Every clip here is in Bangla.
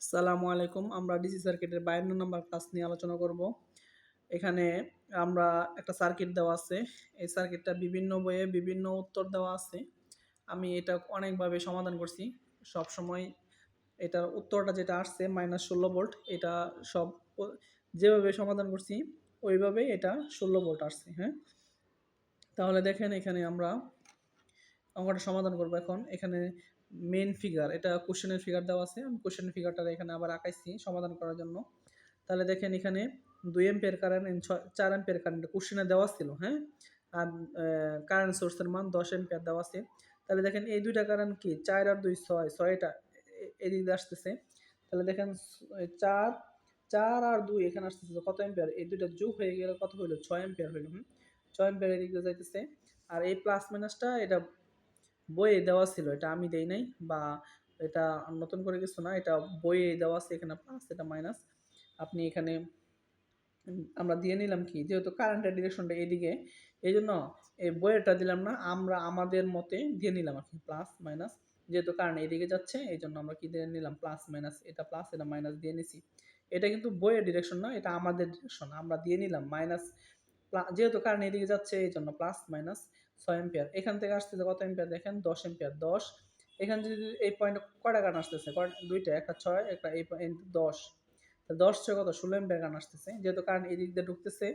সালামু আলাইকুম, আমরা ডিসি সার্কিটের বায়ান্ন নম্বর ক্লাস নিয়ে আলোচনা করব। এখানে আমরা একটা সার্কিট দেওয়া আছে। এই সার্কিটটা বিভিন্ন বইয়ে বিভিন্ন উত্তর দেওয়া আছে। আমি এটা অনেকভাবে সমাধান করছি। সব সময় এটার উত্তরটা যেটা আসছে, মাইনাস ষোলো ভোল্ট, এটা সব যেভাবে সমাধান করছি, ওইভাবেই এটা ষোলো ভোল্ট আসছে হ্যাঁ? তাহলে দেখেন এখানে আমরা অঙ্কটা সমাধান করব এখন। এখানে মেন ফিগার এটা কোশ্চেনের ফিগার দেওয়া আছে। আমি কোশ্চেনের ফিগারটা এখানে আবার আঁকাইছি সমাধান করার জন্য। তাহলে দেখেন এখানে দুই এম্পিয়ার কারেন্ট চার এম্পিয়ার কারেন্ট কোশ্চেনে দেওয়া ছিল হ্যাঁ? আর কারেন্ট সোর্সের মান দশ এম্পিয়ার দেওয়া আছে। তাহলে দেখেন এই দুইটা কারেন্ট কি? চার আর দুই ছয় ছয়টা এদিক দিয়ে আসতেছে। তাহলে দেখেন চার চার আর দুই এখানে আসতেছে কত এম্পিয়ার এই দুইটা যোগ হয়ে গেলে কত হইল? ছয় এম্পিয়ার হইল ছয় এম্পিয়ার এদিক দিয়ে যাইতেছে। আর এই প্লাস মাইনাসটা এটা বইয়ে দেওয়া ছিল, এটা আমি দেই নাই বা এটা নতুন করে কিছু না, এটা বইয়ে দেওয়া আছে এখানে প্লাস এটা মাইনাস আপনি এখানে আমরা দিয়ে নিলাম কি? যেহেতু কারেন্টের ডিরেকশনটা এদিকে এই জন্য এই বইয়েরটা দিলাম না, আমরা আমাদের মতে দিয়ে নিলাম আর কি প্লাস মাইনাস যেহেতু কারেন্ট এদিকে যাচ্ছে এই জন্য আমরা কি দিয়ে নিলাম? প্লাস মাইনাস এটা প্লাস এটা মাইনাস দিয়ে নিছি। এটা কিন্তু বইয়ের ডিরেকশন না, এটা আমাদের ডিরেকশন আমরা দিয়ে নিলাম মাইনাস যেহেতু কারেন্ট এদিকে যাচ্ছে এই জন্য প্লাস মাইনাস ছয় এম্পিয়ার এখান থেকে আসতেছে কত এম্পিয়ার দেখেন? দশ এম্পিয়ার দশ। এখানে যদি এই পয়েন্ট কয়টা গান আসতেছে? দুইটা, একটা ছয়, একটা এই পয়েন্ট দশ। দশ ছয় কত? ষোলো এম্পিয়ার গান আসতেছে। যেহেতু কারেন্ট এদিক দিয়ে ঢুকতেছে,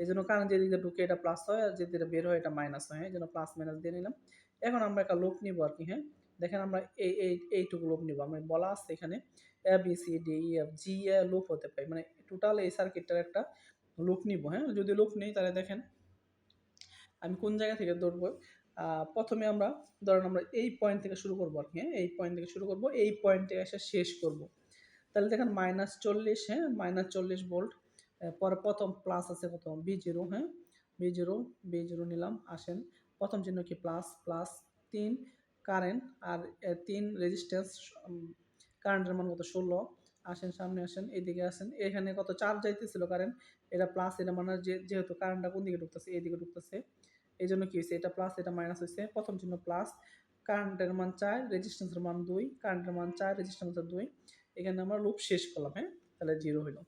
এই জন্য কারেন্ট যেদিক দিয়ে ঢুকে এটা প্লাস হয়, আর যেদিকে বের হয় এটা মাইনাস হয়। এই জন্য প্লাস মাইনাস দিয়ে নিলাম। এখন আমরা একটা লুপ নিব আর কি হ্যাঁ? দেখেন আমরা এই এই এইটুকু লুপ নিব। আমরা বলা আছে এখানে A B C D E F G A loop হতে পারে। মানে টোটাল এই সার্কিটটার একটা লুপ নিব হ্যাঁ? যদি লুপ নেই তাহলে দেখেন আমি কোন জায়গা থেকে আহ, প্রথমে আমরা ধরেন আমরা এই পয়েন্ট থেকে শুরু করব আর কি হ্যাঁ? এই পয়েন্ট থেকে শুরু করব এই পয়েন্ট থেকে এসে শেষ করব। তাহলে দেখেন মাইনাস চল্লিশ হ্যাঁ? মাইনাস চল্লিশ ভোল্ট পরে প্রথম প্লাস আছে কত বি জিরো হ্যাঁ? বি জিরো বি জিরো নিলাম আসেন। প্রথম চিহ্ন কি প্লাস প্লাস তিন কারেন্ট আর তিন রেজিস্ট্যান্স কারেন্টের মান কত? ষোলো। আসেন, সামনে আসেন এইদিকে আসেন। এখানে কত চার যাইতেছিল কারেন্ট, এটা প্লাস এটা যে, যেহেতু কারেন্টটা কোন দিকে ঢুকতেছে এইদিকে ঢুকতেছে। এই জন্য কি হয়েছে এটা প্লাস এটা মাইনাস হয়েছে প্রথম চিহ্ন প্লাস কারেন্টের মান চার রেজিস্ট্যান্সের মান দুই, কারেন্টের মান চার রেজিস্ট্যান্সের দুই। এখানে আমরা লুপ শেষ করলাম হ্যাঁ? তাহলে জিরো হইল।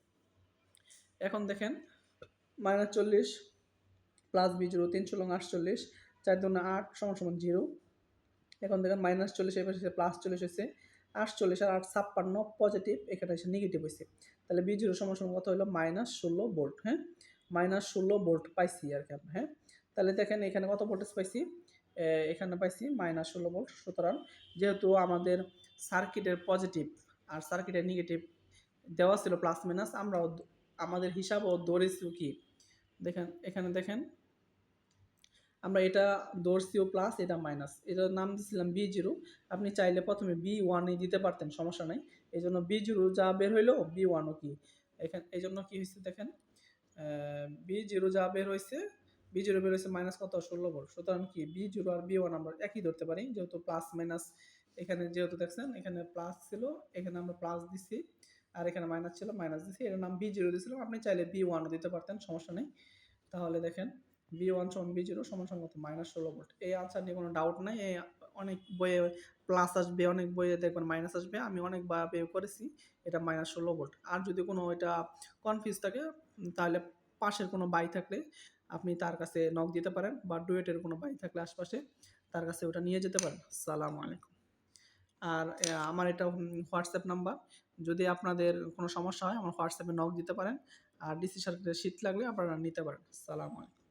এখন দেখেন মাইনাস চল্লিশ প্লাস বি জিরো তিন চলং আটচল্লিশ, চার দুগুণে আট, সমান সমান জিরো এখন দেখেন মাইনাস চল্লিশ এবার প্লাস চল্লিশ হয়েছে আটচল্লিশ আর আট ছাপ্পান্ন পজিটিভ এখানে এসে নেগেটিভ হয়েছে তাহলে বি জিরো সমান কত হলো মাইনাস ষোলো ভোল্ট হ্যাঁ? মাইনাস ষোলো ভোল্ট পাইছি আর কি হ্যাঁ? তাহলে দেখেন এখানে কত ভোল্টেজ পাইছি? এখানে পাইছি মাইনাস ষোলো ভোল্ট সুতরাং যেহেতু আমাদের সার্কিটের পজিটিভ আর সার্কিটের নেগেটিভ দেওয়া ছিল প্লাস মাইনাস আমরাও আমাদের হিসাবও ধরেছি কি? দেখেন, এখানে দেখেন আমরা এটা দর্শিও প্লাস এটা মাইনাস এটার নাম দিয়েছিলাম বি জিরো আপনি চাইলে প্রথমে বি ওয়ানই দিতে পারতেন, সমস্যা নাই। এই জন্য বি জিরো যা বের হইল বি ওয়ানও কি? এখানে এই জন্য কী হয়েছে দেখেন বি জিরো যা বের হয়েছে বি জিরো বের হয়েছে মাইনাস কত? ষোলো ভোল্ট সুতরাং কি বি জিরো আর বি ওয়ান আমরা একই ধরতে পারি, যেহেতু প্লাস মাইনাস এখানে যেহেতু দেখছেন, এখানে প্লাস ছিল, এখানে আমরা প্লাস দিছি, আর এখানে মাইনাস ছিল মাইনাস দিছি। এর নাম বি জিরো দিয়েছিলাম আপনি চাইলে বি ওয়ানও দিতে পারতেন, সমস্যা নেই। তাহলে দেখেন বি ওয়ান সমান বি জিরো সমান সমান কত মাইনাস ষোলো ভোল্ট এই আনসার নিয়ে কোনো ডাউট নাই, এই অনেক বইয়ে প্লাস আসবে, অনেক বইয়ে দেখবেন মাইনাস আসবে। আমি অনেকভাবে করেছি, এটা মাইনাস ষোলো ভোল্ট আর যদি কোনো এটা কনফিউজ থাকে, তাহলে পাশের কোনো বাই থাকলে আপনি তার কাছে নক দিতে পারেন, বা ডুয়েটের কোনো বাই থাকলে আশপাশে তার কাছে ওটা নিয়ে যেতে পারেন। সালাম আলাইকুম। আর আমার এটা হোয়াটসঅ্যাপ নাম্বার। যদি আপনাদের কোনো সমস্যা হয়, আমার হোয়াটসঅ্যাপে নক দিতে পারেন। আর ডিসি সার্কিটের শীত লাগলে আপনারা নিতে পারেন। সালাম আলাইকুম।